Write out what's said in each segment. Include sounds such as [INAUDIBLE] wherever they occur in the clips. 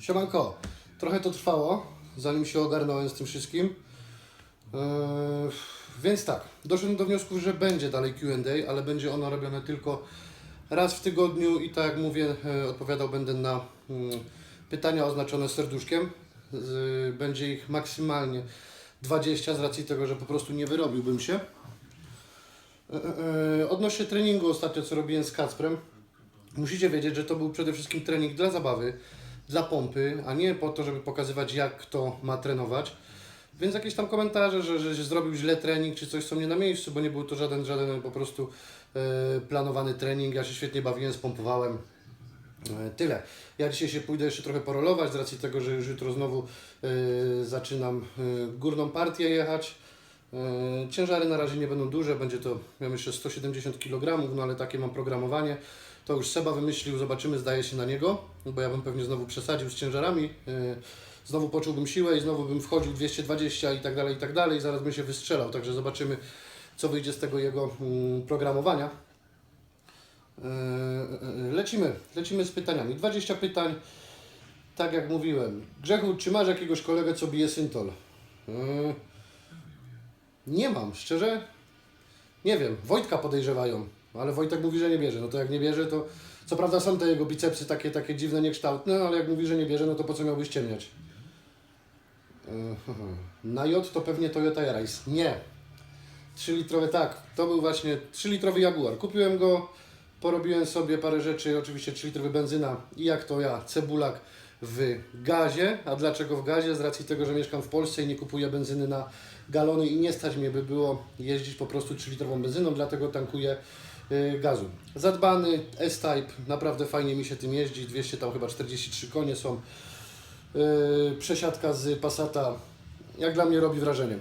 Siemanko, trochę to trwało, zanim się ogarnąłem z tym wszystkim. Eee, więc tak, doszedłem do wniosku, że będzie dalej QA, ale będzie ono robione tylko raz w tygodniu i tak jak mówię, e, odpowiadał będę na mm, pytania oznaczone serduszkiem. Będzie ich maksymalnie 20 z racji tego, że po prostu nie wyrobiłbym się. E, e, e, Odnośnie treningu ostatnio, co robiłem z Kacprem, musicie wiedzieć, że to był przede wszystkim trening dla zabawy, dla pompy, a nie po to, żeby pokazywać, jak kto ma trenować. Więc jakieś tam komentarze, że, że, że zrobił źle trening, czy coś są nie na miejscu, bo nie był to żaden, żaden po prostu e, planowany trening. Ja się świetnie bawiłem, spompowałem. E, Tyle. Ja dzisiaj się pójdę jeszcze trochę porolować z racji tego, że już jutro znowu e, zaczynam e, górną partię jechać. E, Ciężary na razie nie będą duże, będzie to ja myślę 170 kg, no ale takie mam programowanie. To już Seba wymyślił, zobaczymy, zdaje się na niego, bo ja bym pewnie znowu przesadził z ciężarami. e, Znowu poczułbym siłę i znowu bym wchodził 220 i tak dalej, i tak dalej. Zaraz bym się wystrzelał, także zobaczymy, co wyjdzie z tego jego mm, programowania. Yy, Lecimy, lecimy z pytaniami. 20 pytań, tak jak mówiłem. Grzechu, czy masz jakiegoś kolegę, co bije syntol? Nie mam, szczerze. Nie wiem, Wojtka podejrzewają, ale Wojtek mówi, że nie bierze. No to jak nie bierze, to co prawda są te jego bicepsy takie, takie dziwne, niekształtne, ale jak mówi, że nie bierze, no to po co miałbyś ciemniać? Yy, Na J to pewnie Toyota Yaris. Nie. 3-litrowy, tak, to był właśnie 3-litrowy Jaguar. Kupiłem go, porobiłem sobie parę rzeczy, oczywiście 3-litrowy benzyna i jak to ja, cebulak w gazie. A dlaczego w gazie? Z racji tego, że mieszkam w Polsce i nie kupuję benzyny na galony i nie stać mnie by było jeździć po prostu 3-litrową benzyną, dlatego tankuję y, gazu. Zadbany S-Type, naprawdę fajnie mi się tym jeździ, 200 tam chyba 43 konie są. Yy, przesiadka z Passata, jak dla mnie robi wrażenie.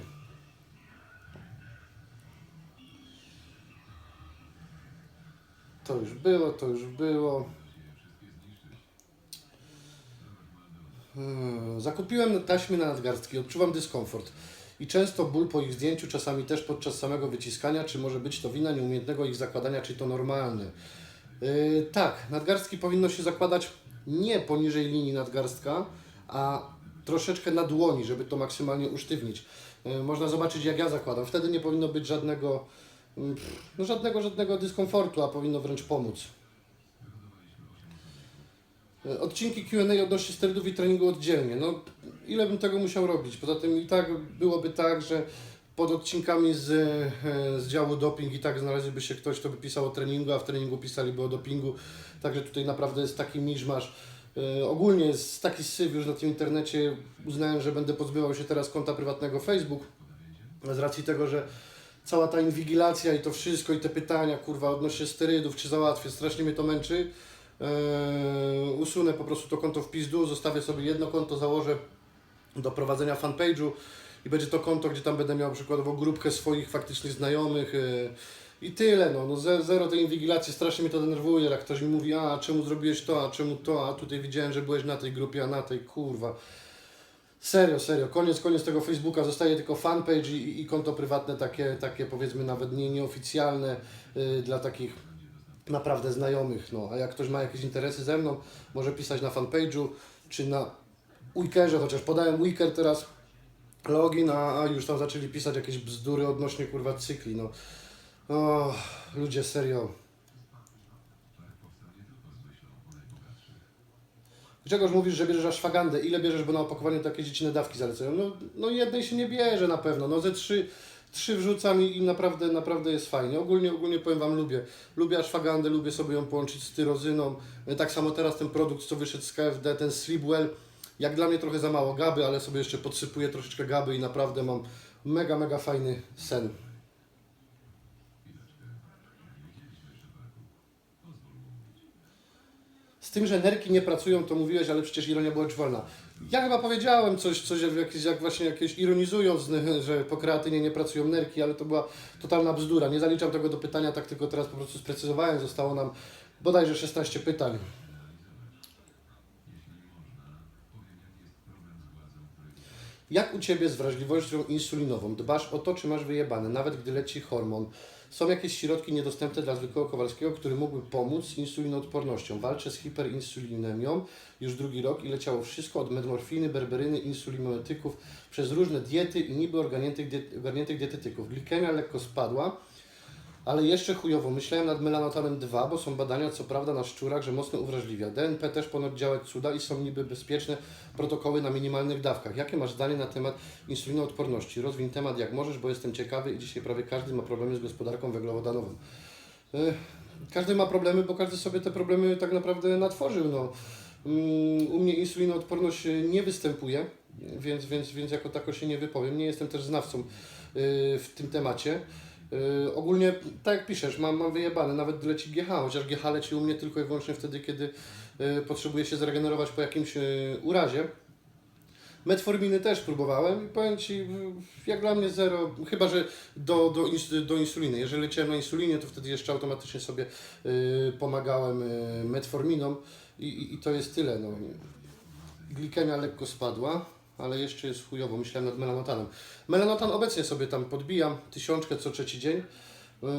To już było, to już było. Hmm, Zakupiłem taśmy na nadgarstki, odczuwam dyskomfort i często ból po ich zdjęciu, czasami też podczas samego wyciskania, czy może być to wina nieumiejętnego ich zakładania, czy to normalne. Yy, tak, nadgarstki powinno się zakładać nie poniżej linii nadgarstka, a troszeczkę na dłoni, żeby to maksymalnie usztywnić. Yy, można zobaczyć jak ja zakładam. Wtedy nie powinno być żadnego, mm, no żadnego, żadnego dyskomfortu, a powinno wręcz pomóc. E, Odcinki Q&A odnośnie sterydów i treningu oddzielnie. No, ile bym tego musiał robić? Poza tym i tak byłoby tak, że pod odcinkami z, e, z działu doping i tak znalazłby się ktoś, kto by pisał o treningu, a w treningu pisaliby o dopingu. Także tutaj naprawdę jest taki miszmasz. E, Ogólnie jest taki syf już na tym internecie. Uznałem, że będę pozbywał się teraz konta prywatnego Facebook z racji tego, że cała ta inwigilacja i to wszystko i te pytania, kurwa, odnośnie sterydów, czy załatwię, strasznie mnie to męczy. Eee, usunę po prostu to konto w pizdu, zostawię sobie jedno konto, założę do prowadzenia fanpage'u i będzie to konto, gdzie tam będę miał przykładowo grupkę swoich faktycznych znajomych eee, i tyle, no, no ze- zero tej inwigilacji, strasznie mnie to denerwuje, jak ktoś mi mówi, a czemu zrobiłeś to, a czemu to, a tutaj widziałem, że byłeś na tej grupie, a na tej, kurwa. Serio, serio, koniec, koniec tego Facebooka, zostaje tylko fanpage i, i konto prywatne, takie, takie powiedzmy nawet nie, nieoficjalne yy, dla takich naprawdę znajomych. No. A jak ktoś ma jakieś interesy ze mną, może pisać na fanpage'u czy na Wikerze, chociaż podałem Wiker teraz login, a, a już tam zaczęli pisać jakieś bzdury odnośnie kurwa cykli. No. O, ludzie, serio. Grzegorz mówisz, że bierzesz ashwagandę. Ile bierzesz, bo na opakowaniu takie dziecine dawki zalecają? No, no jednej się nie bierze na pewno. No ze trzy, trzy wrzucam i, i naprawdę, naprawdę jest fajnie. Ogólnie, ogólnie powiem Wam, lubię. Lubię ashwagandę, lubię sobie ją połączyć z tyrozyną. E, Tak samo teraz ten produkt, co wyszedł z KFD, ten Sleepwell. Jak dla mnie trochę za mało gaby, ale sobie jeszcze podsypuję troszeczkę gaby i naprawdę mam mega, mega fajny sen. Z tym, że nerki nie pracują, to mówiłeś, ale przecież ironia była wolna. Ja chyba powiedziałem coś, coś jak, jakieś, jak właśnie jakieś ironizując, że po kreatynie nie pracują nerki, ale to była totalna bzdura. Nie zaliczam tego do pytania, tak tylko teraz po prostu sprecyzowałem. Zostało nam bodajże 16 pytań. Jak u Ciebie z wrażliwością insulinową? Dbasz o to, czy masz wyjebane, nawet gdy leci hormon? Są jakieś środki niedostępne dla zwykłego Kowalskiego, który mógłby pomóc z insulinoodpornością. Walczę z hiperinsulinemią już drugi rok i leciało wszystko od metmorfiny, berberyny, insulinometyków przez różne diety i niby ogarniętych, diet, ogarniętych dietetyków. Glikemia lekko spadła, ale jeszcze chujowo. Myślałem nad melanotanem 2, bo są badania, co prawda, na szczurach, że mocno uwrażliwia. DNP też ponoć działać cuda i są niby bezpieczne protokoły na minimalnych dawkach. Jakie masz zdanie na temat insulinoodporności? Rozwiń temat jak możesz, bo jestem ciekawy i dzisiaj prawie każdy ma problemy z gospodarką węglowodanową. Każdy ma problemy, bo każdy sobie te problemy tak naprawdę natworzył. No. Mm, U mnie insulinoodporność y, nie występuje, więc, więc, więc jako tako się nie wypowiem. Nie jestem też znawcą y, w tym temacie. Y, Ogólnie, tak jak piszesz, mam, mam wyjebane, nawet leci GH, chociaż GH leci u mnie tylko i wyłącznie wtedy, kiedy y, potrzebuję się zregenerować po jakimś y, urazie. Metforminy też próbowałem i powiem Ci, y, jak dla mnie zero, chyba że do, do, ins- do insuliny. Jeżeli leciałem na insulinie, to wtedy jeszcze automatycznie sobie y, pomagałem y, metforminą i, i, i to jest tyle. No. Glikemia lekko spadła, ale jeszcze jest chujowo, myślałem nad melanotanem. Melanotan obecnie sobie tam podbijam, tysiączkę co trzeci dzień, yy,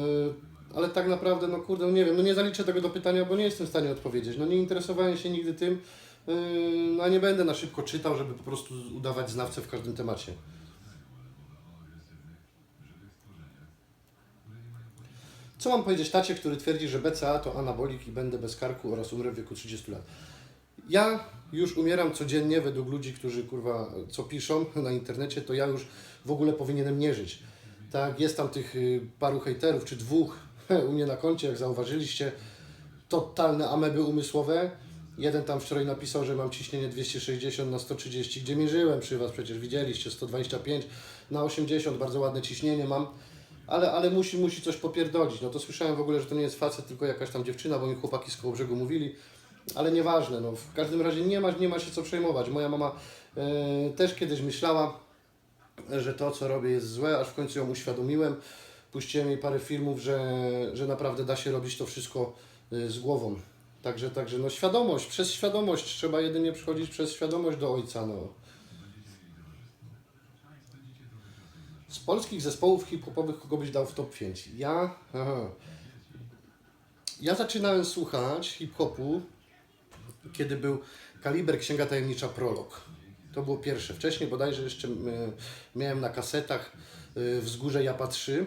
ale tak naprawdę, no kurde, no nie wiem, no nie zaliczę tego do pytania, bo nie jestem w stanie odpowiedzieć. No nie interesowałem się nigdy tym, yy, no a nie będę na szybko czytał, żeby po prostu udawać znawcę w każdym temacie. Co mam powiedzieć tacie, który twierdzi, że BCA to anabolik i będę bez karku oraz umrę w wieku 30 lat? Ja już umieram codziennie według ludzi, którzy kurwa co piszą [LAUGHS] na internecie, to ja już w ogóle powinienem nie żyć. Tak, jest tam tych y, paru hejterów, czy dwóch [LAUGHS] u mnie na koncie, jak zauważyliście, totalne ameby umysłowe. Jeden tam wczoraj napisał, że mam ciśnienie 260 na 130, gdzie mierzyłem przy Was, przecież widzieliście, 125 na 80, bardzo ładne ciśnienie mam, ale, ale musi, musi coś popierdolić. No to słyszałem w ogóle, że to nie jest facet, tylko jakaś tam dziewczyna, bo mi chłopaki z koło brzegu mówili, ale nieważne, no w każdym razie nie ma, nie ma się co przejmować. Moja mama e, też kiedyś myślała, że to co robię jest złe, aż w końcu ją uświadomiłem. Puściłem jej parę filmów, że, że naprawdę da się robić to wszystko e, z głową. Także, także no świadomość, przez świadomość, trzeba jedynie przychodzić przez świadomość do ojca, no. Z polskich zespołów hip-hopowych kogo byś dał w top 5? Ja? Aha. Ja zaczynałem słuchać hip-hopu, kiedy był Kaliber Księga Tajemnicza Prolog. To było pierwsze. Wcześniej bodajże jeszcze miałem na kasetach y, Wzgórze Japa 3.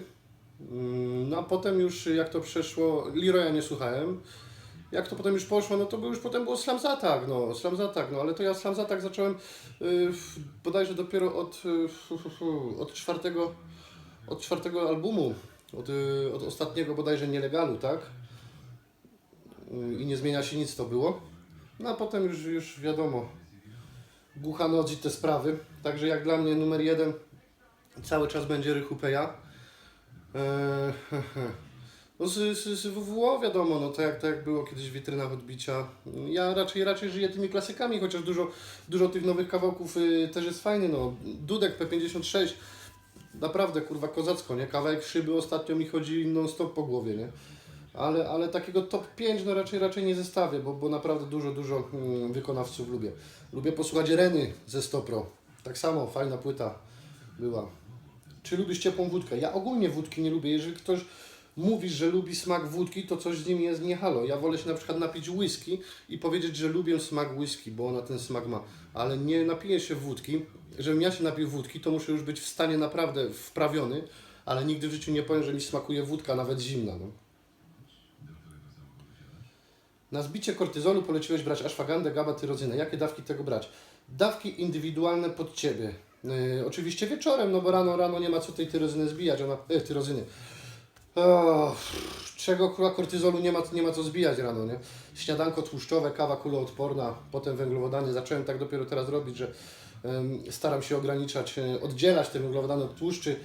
Mm, No a potem już jak to przeszło, Leroya nie słuchałem. Jak to potem już poszło, no to już potem było Slam Zatak, no, Slam Zatak, no ale to ja Slam Zatak zacząłem y, w- bodajże dopiero od, y, fu, od czwartego, od czwartego albumu, od, y, od ostatniego bodajże Nielegalu, tak? Y, I nie zmienia się nic to było. No a potem już, już wiadomo, głucha noc i te sprawy. Także jak dla mnie numer jeden cały czas będzie Rychupeja. Eee, [LAUGHS] no z, z, z WWO wiadomo, no to jak, to jak było kiedyś w witrynach odbicia. Ja raczej raczej żyję tymi klasykami, chociaż dużo, dużo tych nowych kawałków y, też jest fajny, no. Dudek P56, naprawdę kurwa kozacko, nie? Kawałek szyby ostatnio mi chodzi non stop po głowie, nie? Ale, ale takiego top 5 no raczej raczej nie zestawię, bo, bo naprawdę dużo, dużo mm, wykonawców lubię. Lubię posłuchać Reny ze Stopro. Tak samo, fajna płyta była. Czy lubisz ciepłą wódkę? Ja ogólnie wódki nie lubię. Jeżeli ktoś mówi, że lubi smak wódki, to coś z nim jest nie halo. Ja wolę się na przykład napić whisky i powiedzieć, że lubię smak whisky, bo ona ten smak ma. Ale nie napiję się wódki. Żebym ja się napił wódki, to muszę już być w stanie naprawdę wprawiony, ale nigdy w życiu nie powiem, że mi smakuje wódka, nawet zimna. No. Na zbicie kortyzolu poleciłeś brać ashwagandę, GABA, tyrozynę. Jakie dawki tego brać? Dawki indywidualne pod Ciebie. Yy, oczywiście wieczorem, no bo rano, rano nie ma co tej tyrozyny zbijać, ona, e, tyrozyny. O, czego kurwa kortyzolu nie ma, nie ma co zbijać rano, nie? Śniadanko tłuszczowe, kawa kuloodporna, potem węglowodany. Zacząłem tak dopiero teraz robić, że staram się ograniczać, e, oddzielać te węglowodany od tłuszczy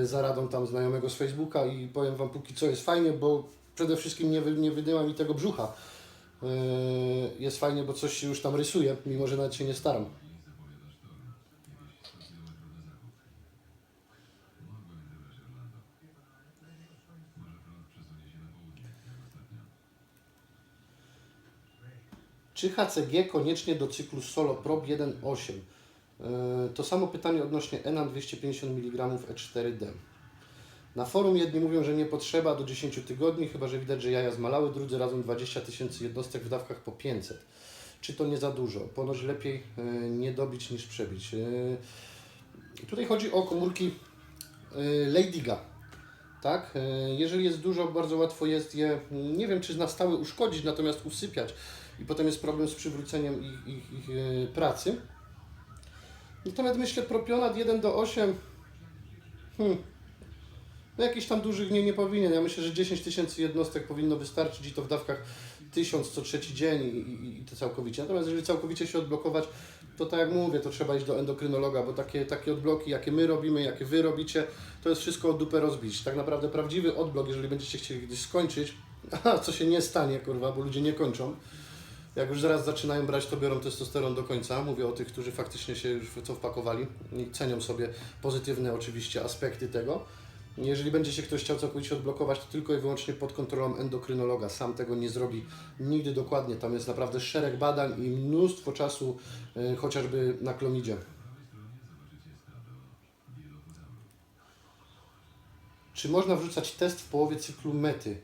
e, za radą tam znajomego z Facebooka i powiem Wam póki co jest fajnie, bo przede wszystkim nie, nie wydyma mi tego brzucha. E, jest fajnie, bo coś już tam rysuje, mimo że nawet się nie staram. Czy HCG koniecznie do cyklu Solo Prob 1.8? Yy, To samo pytanie odnośnie ENA 250 mg E4D. Na forum jedni mówią, że nie potrzeba do 10 tygodni, chyba że widać, że jaja zmalały, drudzy razem 20 tysięcy jednostek w dawkach po 500. Czy to nie za dużo? Ponoć lepiej e, nie dobić niż przebić. E, Tutaj chodzi o komórki e, Leidiga. Tak? Jeżeli jest dużo, bardzo łatwo jest je, nie wiem czy na stałe uszkodzić, natomiast usypiać i potem jest problem z przywróceniem ich, ich, ich pracy. Natomiast myślę propionat 1 do 8 hmm, no jakiś tam dużych nie, nie powinien. Ja myślę, że 10 tysięcy jednostek powinno wystarczyć i to w dawkach 1000 co trzeci dzień i, i, i to całkowicie. Natomiast jeżeli całkowicie się odblokować, to tak jak mówię, to trzeba iść do endokrynologa, bo takie, takie odbloki, jakie my robimy, jakie wy robicie, to jest wszystko o dupę rozbić. Tak naprawdę prawdziwy odblok, jeżeli będziecie chcieli kiedyś skończyć, [LAUGHS] a co się nie stanie, kurwa, bo ludzie nie kończą, jak już zaraz zaczynają brać, to biorą testosteron do końca. Mówię o tych, którzy faktycznie się już w co wpakowali i cenią sobie pozytywne oczywiście aspekty tego. Jeżeli będzie się ktoś chciał całkowicie odblokować, to tylko i wyłącznie pod kontrolą endokrynologa. Sam tego nie zrobi nigdy dokładnie. Tam jest naprawdę szereg badań i mnóstwo czasu, y, chociażby na klomidzie. Czy można wrzucać test w połowie cyklu mety?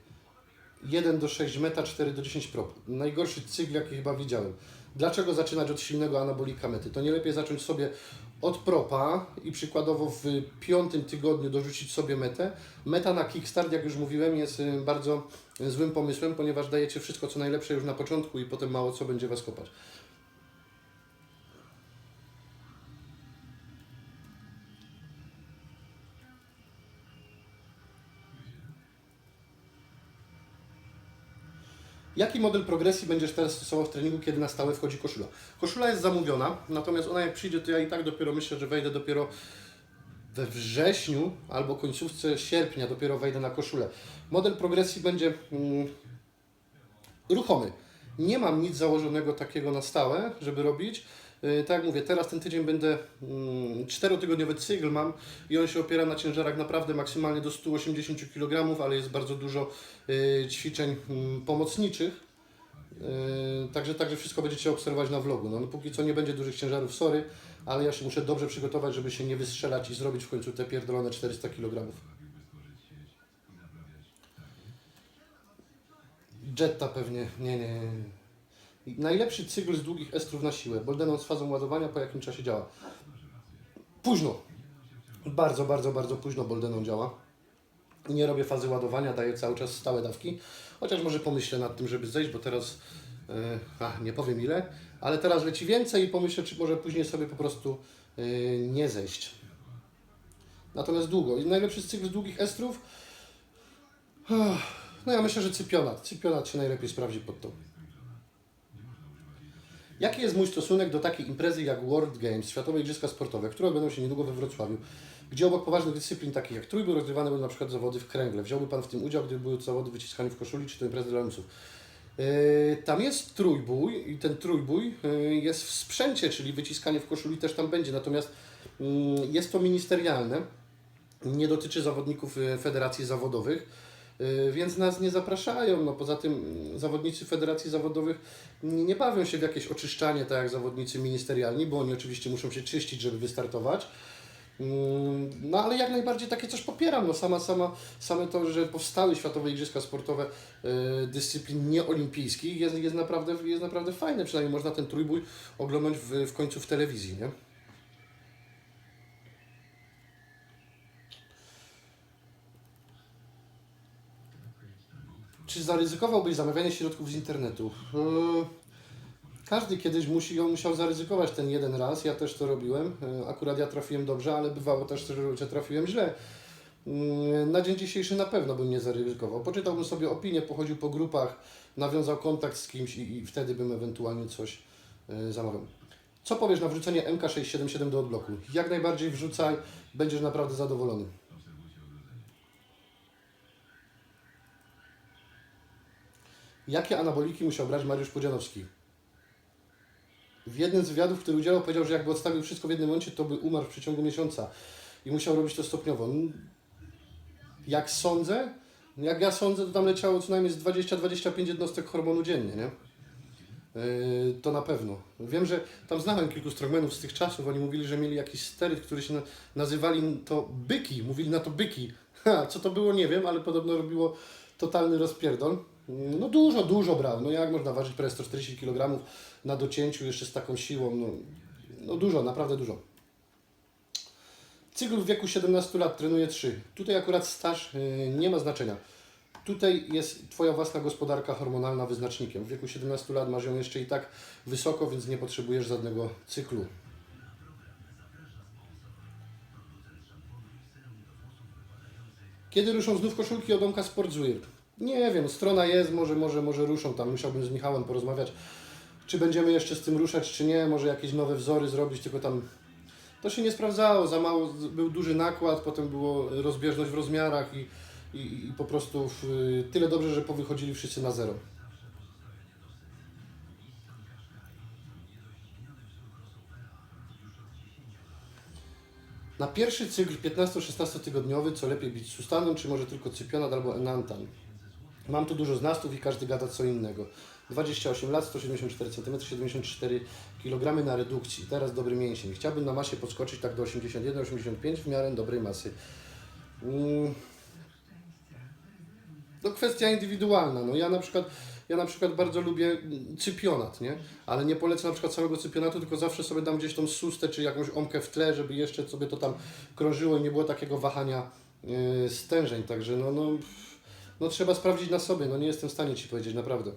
1 do 6 meta, 4 do 10 prop. Najgorszy cykl, jaki chyba widziałem. Dlaczego zaczynać od silnego anabolika mety? To nie lepiej zacząć sobie od propa i przykładowo w piątym tygodniu dorzucić sobie metę. Meta na kickstart, jak już mówiłem, jest y, bardzo złym pomysłem, ponieważ dajecie wszystko co najlepsze już na początku i potem mało co będzie Was kopać. Jaki model progresji będziesz teraz stosował w treningu, kiedy na stałe wchodzi koszula? Koszula jest zamówiona, natomiast ona jak przyjdzie, to ja i tak dopiero myślę, że wejdę dopiero we wrześniu albo końcówce sierpnia dopiero wejdę na koszulę. Model progresji będzie mm, ruchomy. Nie mam nic założonego takiego na stałe, żeby robić. Yy, tak jak mówię, teraz ten tydzień będę mm, czterotygodniowy cykl mam i on się opiera na ciężarach naprawdę maksymalnie do 180 kg, ale jest bardzo dużo yy, ćwiczeń mm, pomocniczych. Yy, Także, także wszystko będziecie obserwować na vlogu. No, no póki co nie będzie dużych ciężarów, sorry, ale ja się muszę dobrze przygotować, żeby się nie wystrzelać i zrobić w końcu te pierdolone 400 kg. Jetta pewnie, nie, nie, nie. Najlepszy cykl z długich estrów na siłę. Boldenon z fazą ładowania po jakim czasie działa? Późno. Bardzo, bardzo, bardzo późno Boldenon działa. Nie robię fazy ładowania, daję cały czas stałe dawki. Chociaż może pomyślę nad tym, żeby zejść, bo teraz, a, nie powiem ile, ale teraz leci więcej i pomyślę, czy może później sobie po prostu e, nie zejść. Natomiast długo. I najlepszy cykl z długich estrów? No ja myślę, że cypionat. Cypionat się najlepiej sprawdzi pod to. Jaki jest mój stosunek do takiej imprezy jak World Games, Światowe Igrzyska Sportowe, które odbędą się niedługo we Wrocławiu, gdzie obok poważnych dyscyplin takich jak trójbój rozgrywane będą na przykład zawody w kręgle. Wziąłby Pan w tym udział, gdyby były zawody wyciskania w koszuli, czy to imprezy dla lamusów? Yy, tam jest trójbój i ten trójbój yy, jest w sprzęcie, czyli wyciskanie w koszuli też tam będzie, natomiast yy, jest to ministerialne, nie dotyczy zawodników yy, federacji zawodowych. Yy, Więc nas nie zapraszają. No, poza tym yy, zawodnicy federacji zawodowych nie bawią się w jakieś oczyszczanie, tak jak zawodnicy ministerialni, bo oni oczywiście muszą się czyścić, żeby wystartować. Mm, No ale jak najbardziej takie coś popieram. No, sama, sama, same to, że powstały Światowe Igrzyska Sportowe yy, dyscyplin nieolimpijskich jest, jest, naprawdę, jest naprawdę fajne. Przynajmniej można ten trójbój oglądać w, w końcu w telewizji. Nie? Czy zaryzykowałbyś zamawianie środków z internetu? Yy, Każdy kiedyś musi, on musiał zaryzykować ten jeden raz. Ja też to robiłem. Yy, Akurat ja trafiłem dobrze, ale bywało też, że trafiłem źle. Yy, Na dzień dzisiejszy na pewno bym nie zaryzykował. Poczytałbym sobie opinię, pochodził po grupach, nawiązał kontakt z kimś i, i wtedy bym ewentualnie coś yy, zamawiał. Co powiesz na wrzucenie MK677 do odbloku? Jak najbardziej wrzucaj, będziesz naprawdę zadowolony. Jakie anaboliki musiał brać Mariusz Podzianowski? W jednym z wywiadów, który udzielał, powiedział, że jakby odstawił wszystko w jednym momencie, to by umarł w przeciągu miesiąca i musiał robić to stopniowo. N- Jak sądzę, jak ja sądzę, to tam leciało co najmniej z 20-25 jednostek hormonu dziennie, nie? Yy, to na pewno. Wiem, że tam znałem kilku strongmenów z tych czasów, oni mówili, że mieli jakiś steryt, który się na, nazywali to byki, mówili na to byki. Ha, co to było, nie wiem, ale podobno robiło totalny rozpierdol. Mm, No dużo, dużo brał. No jak można ważyć prawie 140 kg na docięciu jeszcze z taką siłą? No, no dużo, naprawdę dużo. Cykl w wieku 17 lat trenuje 3. Tutaj akurat staż y, nie ma znaczenia. Tutaj jest Twoja własna gospodarka hormonalna wyznacznikiem. W wieku 17 lat masz ją jeszcze i tak wysoko, więc nie potrzebujesz żadnego cyklu. Kiedy ruszą znów koszulki Odomka Sportswear? Nie wiem, strona jest, może, może, może ruszą tam. Musiałbym z Michałem porozmawiać, czy będziemy jeszcze z tym ruszać, czy nie. Może jakieś nowe wzory zrobić, tylko tam to się nie sprawdzało. Za mało, był duży nakład, potem było rozbieżność w rozmiarach i, i, i po prostu w, tyle dobrze, że powychodzili wszyscy na zero. Na pierwszy cykl 15-16 tygodniowy, co lepiej bić sustanem, czy może tylko cypionat albo enantan? Mam tu dużo znastów i każdy gada co innego. 28 lat, 174 cm, 74 kg na redukcji. Teraz dobry mięsień. Chciałbym na masie podskoczyć tak do 81-85 w miarę dobrej masy. Mm. No kwestia indywidualna. No ja na przykład ja na przykład bardzo lubię mm, cypionat, nie? Ale nie polecę na przykład całego cypionatu, tylko zawsze sobie dam gdzieś tą sustę czy jakąś omkę w tle, żeby jeszcze sobie to tam krążyło i nie było takiego wahania yy, stężeń. Także no, no, no trzeba sprawdzić na sobie. No nie jestem w stanie Ci powiedzieć, naprawdę.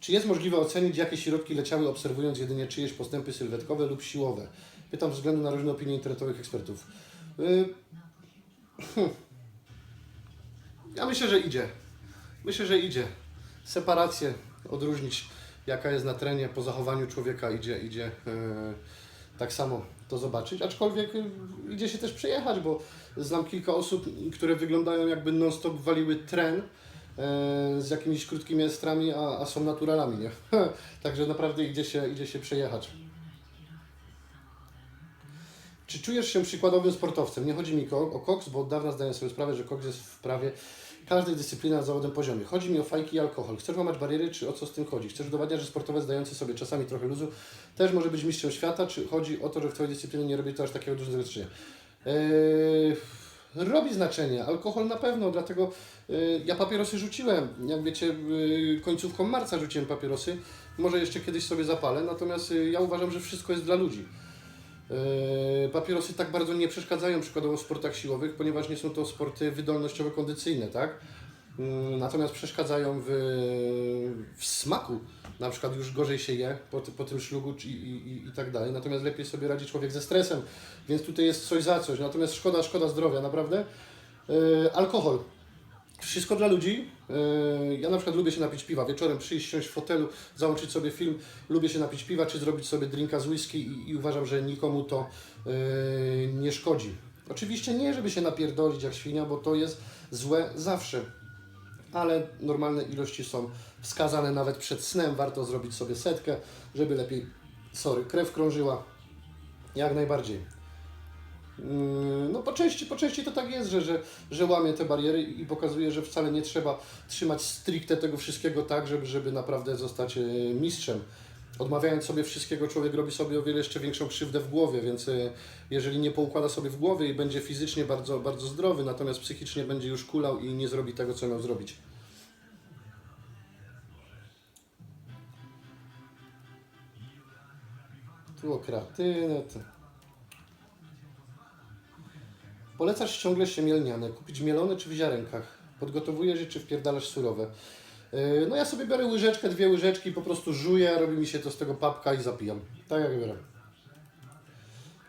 Czy jest możliwe ocenić, jakie środki leciały, obserwując jedynie czyjeś postępy sylwetkowe lub siłowe? Pytam względu na różne opinie internetowych ekspertów. Yy. Ja myślę, że idzie. Myślę, że idzie. Separację odróżnić, jaka jest na trenie, po zachowaniu człowieka idzie, idzie yy, tak samo to zobaczyć. Aczkolwiek yy, idzie się też przejechać, bo znam kilka osób, które wyglądają jakby non-stop waliły tren e, z jakimiś krótkimi estrami, a, a są naturalami, nie? [LAUGHS] Także naprawdę idzie się, idzie się przejechać. Czy czujesz się przykładowym sportowcem? Nie chodzi mi ko- o koks, bo od dawna zdaję sobie sprawę, że koks jest w prawie każdej dyscypliny na zawodowym poziomie. Chodzi mi o fajki i alkohol. Chcesz łamać bariery, czy o co z tym chodzi? Chcesz udowadniać, że sportowiec dający sobie czasami trochę luzu też może być mistrzem świata, czy chodzi o to, że w Twojej dyscyplinie nie robi to aż takiego dużego znaczenia? Eee, robi znaczenie. Alkohol na pewno, dlatego y, ja papierosy rzuciłem. Jak wiecie, y, końcówką marca rzuciłem papierosy. Może jeszcze kiedyś sobie zapalę, natomiast ja uważam, że wszystko jest dla ludzi. Yy, Papierosy tak bardzo nie przeszkadzają przykładowo w sportach siłowych, ponieważ nie są to sporty wydolnościowo-kondycyjne, tak? Yy, Natomiast przeszkadzają w, w smaku. Na przykład już gorzej się je po, po tym szlugu i, i, i tak dalej. Natomiast lepiej sobie radzi człowiek ze stresem, więc tutaj jest coś za coś. Natomiast szkoda, szkoda zdrowia, naprawdę. Yy, alkohol. Wszystko dla ludzi. Yy, Ja na przykład lubię się napić piwa. Wieczorem przyjść, siąść w fotelu, załączyć sobie film. Lubię się napić piwa, czy zrobić sobie drinka z whisky i, i uważam, że nikomu to yy, nie szkodzi. Oczywiście nie, żeby się napierdolić jak świnia, bo to jest złe zawsze. Ale normalne ilości są wskazane nawet przed snem. Warto zrobić sobie setkę, żeby lepiej, sorry, krew krążyła. Jak najbardziej. Yy, No po części, po części to tak jest, że, że, że łamie te bariery i pokazuje, że wcale nie trzeba trzymać stricte tego wszystkiego tak, żeby, żeby naprawdę zostać e, mistrzem. Odmawiając sobie wszystkiego, człowiek robi sobie o wiele jeszcze większą krzywdę w głowie, więc e, jeżeli nie poukłada sobie w głowie i będzie fizycznie bardzo, bardzo zdrowy, natomiast psychicznie będzie już kulał i nie zrobi tego, co miał zrobić. Tu o kreatynę, to... Polecasz ciągle się mielniane. Kupić mielone czy w ziarenkach? Podgotowujesz je czy wpierdalasz surowe? Yy, No ja sobie biorę łyżeczkę, dwie łyżeczki, po prostu żuję, robi mi się to z tego papka i zapijam. Tak jak biorę.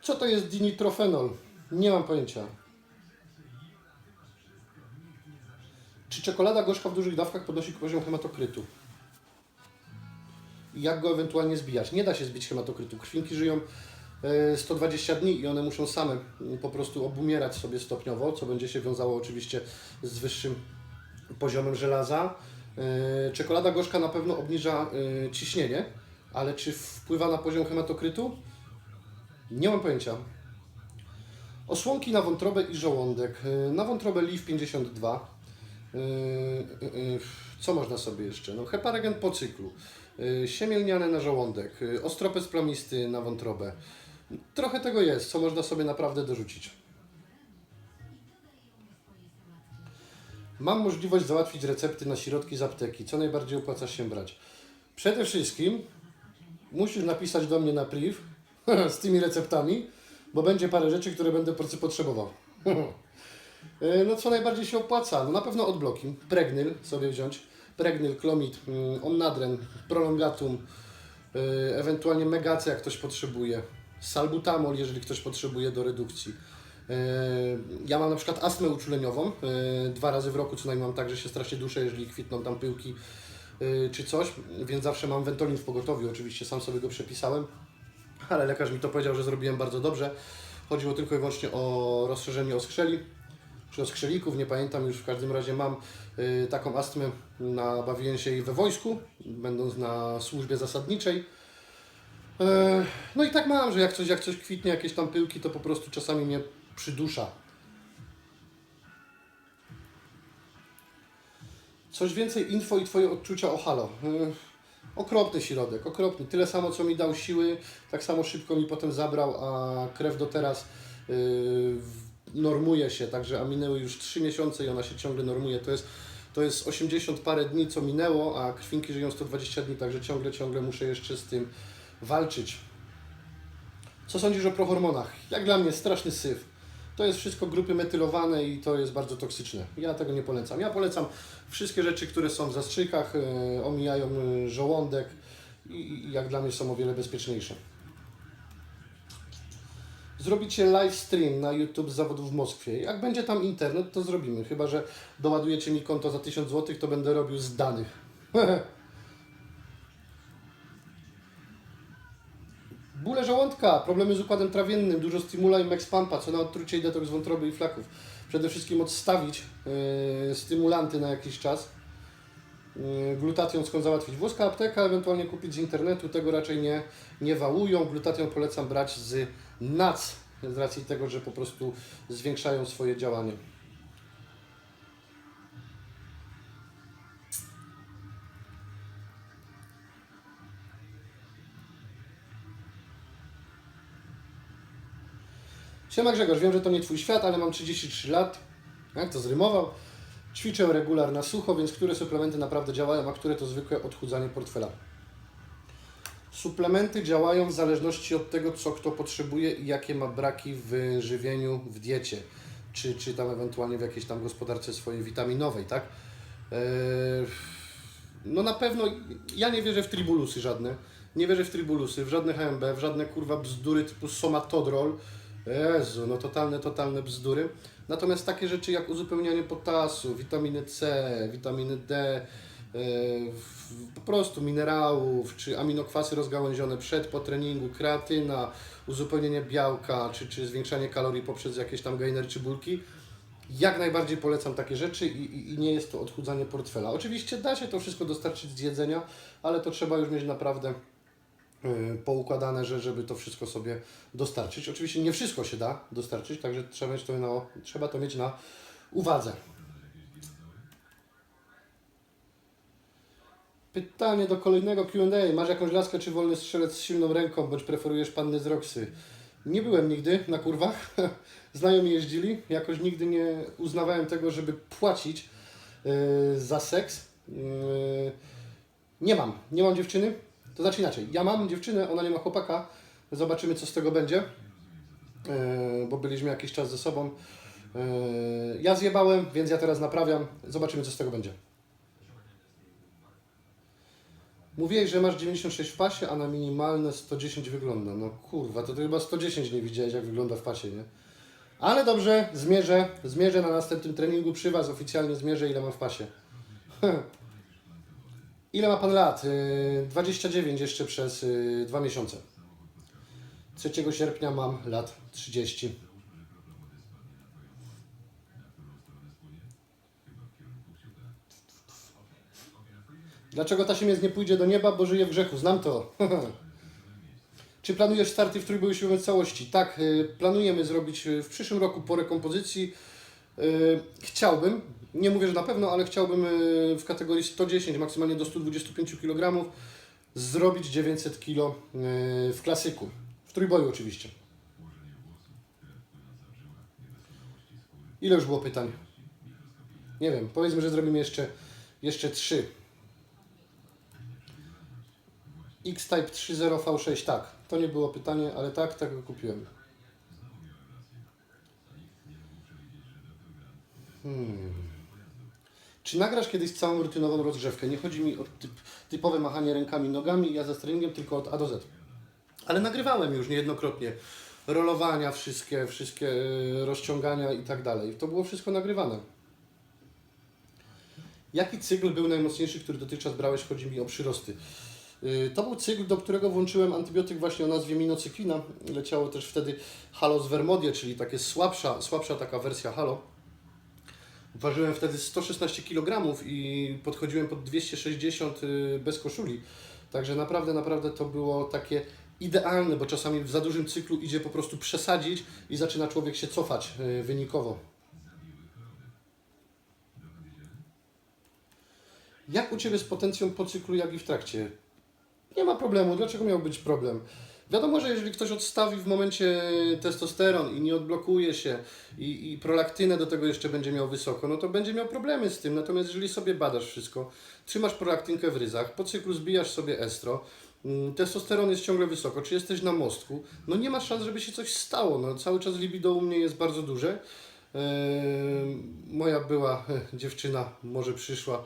Co to jest dinitrofenol? Nie mam pojęcia. Czy czekolada gorzka w dużych dawkach podnosi poziom hematokrytu? Jak go ewentualnie zbijać? Nie da się zbić hematokrytu. Krwinki żyją 120 dni i one muszą same mm, po prostu obumierać sobie stopniowo, co będzie się wiązało oczywiście z wyższym poziomem żelaza. E, Czekolada gorzka na pewno obniża e, ciśnienie, ale czy wpływa na poziom hematokrytu? Nie mam pojęcia. Osłonki na wątrobę i żołądek. E, Na wątrobę LIV 52. E, e, e, Co można sobie jeszcze? No, heparogen po cyklu. E, Siemielniane na żołądek. e, Ostropes plamisty na wątrobę. Trochę tego jest, co można sobie naprawdę dorzucić. Mam możliwość załatwić recepty na środki z apteki. Co najbardziej opłaca się brać? Przede wszystkim musisz napisać do mnie na priv [LAUGHS] z tymi receptami, bo będzie parę rzeczy, które będę potrzebował. [LAUGHS] E, No co najbardziej się opłaca? No na pewno odbloki. Pregnyl sobie wziąć. Pregnyl, Clomid, mm, Onnadren, Prolongatum, e, ewentualnie Megace jak ktoś potrzebuje. Salbutamol, jeżeli ktoś potrzebuje do redukcji. E, Ja mam na przykład astmę uczuleniową. e, Dwa razy w roku co najmniej mam tak, że się strasznie duszę, jeżeli kwitną tam pyłki e, czy coś, więc zawsze mam Ventolin w pogotowiu. Oczywiście sam sobie go przepisałem, ale lekarz mi to powiedział, że zrobiłem bardzo dobrze. Chodziło tylko i wyłącznie o rozszerzenie oskrzeli, czy oskrzelików, nie pamiętam już. W każdym razie mam taką astmę, nabawiłem się jej we wojsku, będąc na służbie zasadniczej. E, No i tak mam, że jak coś, jak coś kwitnie, jakieś tam pyłki, to po prostu czasami mnie przydusza. Coś więcej info i Twoje odczucia o Halo. E, Okropny środek, okropny. Tyle samo, co mi dał siły, tak samo szybko mi potem zabrał, a krew do teraz yy, normuje się, także a minęły już 3 miesiące i ona się ciągle normuje. To jest, to jest 80 parę dni, co minęło, a krwinki żyją 120 dni, także ciągle, ciągle muszę jeszcze z tym walczyć. Co sądzisz o prohormonach? Jak dla mnie straszny syf. To jest wszystko grupy metylowane i to jest bardzo toksyczne. Ja tego nie polecam. Ja polecam wszystkie rzeczy, które są w zastrzykach, e, omijają e, żołądek i, jak dla mnie są o wiele bezpieczniejsze. Zrobicie live stream na YouTube z zawodów w Moskwie. Jak będzie tam internet, to zrobimy. Chyba, że doładujecie mi konto za 1000 zł, to będę robił z danych. [LAUGHS] Bóle żołądka, problemy z układem trawiennym, dużo stymula i mexpampa, co na odtrucie i detoks wątroby i flaków. Przede wszystkim odstawić yy, stymulanty na jakiś czas. Yy, skąd załatwić? Włoska apteka, ewentualnie kupić z internetu, tego raczej nie, nie wałują. Glutatią polecam brać z NAC, z racji tego, że po prostu zwiększają swoje działanie. Siema Grzegorz, wiem, że to nie Twój świat, ale mam 33 lat. Jak to zrymował? Ćwiczę regular na sucho, więc które suplementy naprawdę działają, a które to zwykłe odchudzanie portfela? Suplementy działają w zależności od tego, co kto potrzebuje i jakie ma braki w żywieniu, w diecie, czy, czy tam ewentualnie w jakiejś tam gospodarce swojej witaminowej, tak? Eee, no na pewno ja nie wierzę w tribulusy żadne. Nie wierzę w tribulusy, w żadne HMB, w żadne kurwa bzdury typu somatodrol. Jezu, no totalne, totalne bzdury. Natomiast takie rzeczy jak uzupełnianie potasu, witaminy C, witaminy D, w- po prostu minerałów, czy aminokwasy rozgałęzione przed, po treningu, kreatyna, uzupełnienie białka, czy, czy zwiększanie kalorii poprzez jakieś tam gainer czy bulki. Jak najbardziej polecam takie rzeczy i, i, i nie jest to odchudzanie portfela. Oczywiście da się to wszystko dostarczyć z jedzenia, ale to trzeba już mieć naprawdę poukładane, że, żeby to wszystko sobie dostarczyć. Oczywiście nie wszystko się da dostarczyć, także trzeba, mieć to na, trzeba to mieć na uwadze. Pytanie do kolejnego Q&A. Masz jakąś laskę czy wolny strzelec z silną ręką, bądź preferujesz panny z Roxy? Nie byłem nigdy na kurwach. [LAUGHS] Znajomi jeździli. Jakoś nigdy nie uznawałem tego, żeby płacić yy, za seks. Yy, nie mam. Nie mam dziewczyny. To znaczy inaczej. Ja mam dziewczynę, ona nie ma chłopaka. Zobaczymy, co z tego będzie. Yy, bo byliśmy jakiś czas ze sobą. Yy, ja zjebałem, więc ja teraz naprawiam. Zobaczymy, co z tego będzie. Mówiłeś, że masz 96 w pasie, a na minimalne 110 wygląda. No kurwa, to ty chyba 110 nie widziałeś, jak wygląda w pasie, nie? Ale dobrze, zmierzę, zmierzę na następnym treningu przy Was, oficjalnie zmierzę, ile mam w pasie. [LAUGHS] ile ma Pan lat? Yy, 29 jeszcze przez yy, dwa miesiące. 3 sierpnia mam lat 30. Dlaczego Tasimiec nie pójdzie do nieba, bo żyje w grzechu? Znam to. [LAUGHS] Czy planujesz starty w trójboju siłowym w całości? Tak, y, planujemy zrobić y, w przyszłym roku po rekompozycji. Y, Chciałbym, nie mówię, że na pewno, ale chciałbym y, w kategorii 110, maksymalnie do 125 kg zrobić 900 kg y, w klasyku. W trójboju oczywiście. Ile już było pytań? Nie wiem, powiedzmy, że zrobimy jeszcze, jeszcze trzy. X-Type 3.0 V6, tak. To nie było pytanie, ale tak, tak go kupiłem. Hmm. Czy nagrasz kiedyś całą rutynową rozgrzewkę? Nie chodzi mi o typ, typowe machanie rękami, nogami, ja za treningiem, tylko od A do Z. Ale nagrywałem już niejednokrotnie rolowania, wszystkie, wszystkie e, rozciągania i tak dalej. To było wszystko nagrywane. Jaki cykl był najmocniejszy, który dotychczas brałeś? Chodzi mi o przyrosty. Yy, To był cykl, do którego włączyłem antybiotyk właśnie o nazwie minocyklina. Leciało też wtedy Halo z Vermodie, czyli takie słabsza, słabsza taka wersja Halo. Ważyłem wtedy 116 kg i podchodziłem pod 260 yy, bez koszuli. Także naprawdę, naprawdę to było takie idealne, bo czasami w za dużym cyklu idzie po prostu przesadzić i zaczyna człowiek się cofać yy, wynikowo. Jak u Ciebie z potencją po cyklu, jak i w trakcie? Nie ma problemu. Dlaczego miał być problem? Wiadomo, że jeżeli ktoś odstawi w momencie testosteron i nie odblokuje się i, i prolaktynę do tego jeszcze będzie miał wysoko, no to będzie miał problemy z tym. Natomiast jeżeli sobie badasz wszystko, trzymasz prolaktynkę w ryzach, po cyklu zbijasz sobie estro, mm, testosteron jest ciągle wysoko, czy jesteś na mostku, no nie ma szans, żeby się coś stało. No, cały czas libido u mnie jest bardzo duże. Eee, moja była [LAUGHS] dziewczyna, może przyszła,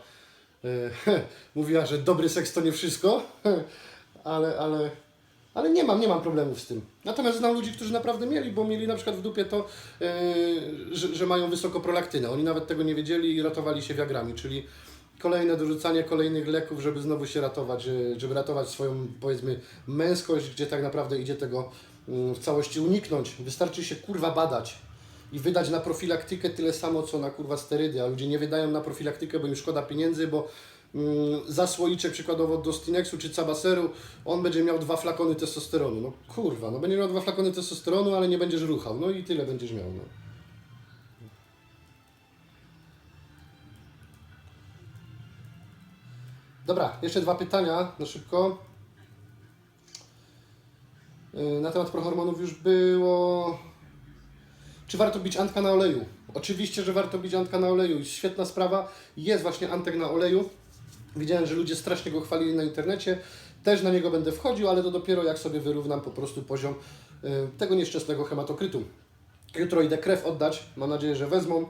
e, [LAUGHS] mówiła, że dobry seks to nie wszystko, [LAUGHS] ale, ale, ale nie mam, nie mam problemów z tym. Natomiast znam ludzi, którzy naprawdę mieli, bo mieli na przykład w dupie to, e, że, że mają wysoko prolaktynę. Oni nawet tego nie wiedzieli i ratowali się wiagrami, czyli kolejne dorzucanie kolejnych leków, żeby znowu się ratować, e, żeby ratować swoją, powiedzmy, męskość, gdzie tak naprawdę idzie tego mm, w całości uniknąć. Wystarczy się kurwa badać i wydać na profilaktykę tyle samo, co na kurwa sterydy, a ludzie nie wydają na profilaktykę, bo im szkoda pieniędzy, bo za słoiczek przykładowo do Stinexu czy Cabaseru on będzie miał dwa flakony testosteronu. No kurwa, no będzie miał dwa flakony testosteronu, ale nie będziesz ruchał. No i tyle będziesz miał. No. Dobra, jeszcze dwa pytania na szybko. Yy, Na temat prohormonów już było. Czy warto bić antka na oleju? Oczywiście, że warto bić antka na oleju. Świetna sprawa. Jest właśnie antek na oleju. Widziałem, że ludzie strasznie go chwalili na internecie. Też na niego będę wchodził, ale to dopiero jak sobie wyrównam po prostu poziom y, tego nieszczęsnego hematokrytu. Jutro idę krew oddać. Mam nadzieję, że wezmą,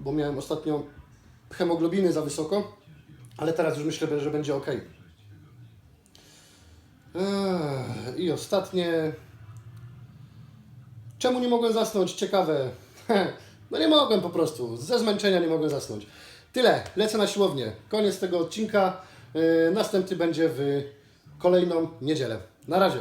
bo miałem ostatnio hemoglobiny za wysoko, ale teraz już myślę, że będzie ok. I ostatnie. Czemu nie mogłem zasnąć? Ciekawe. [LAUGHS] No nie mogłem po prostu. Ze zmęczenia nie mogłem zasnąć. Tyle. Lecę na siłownię. Koniec tego odcinka. Yy, Następny będzie w kolejną niedzielę. Na razie.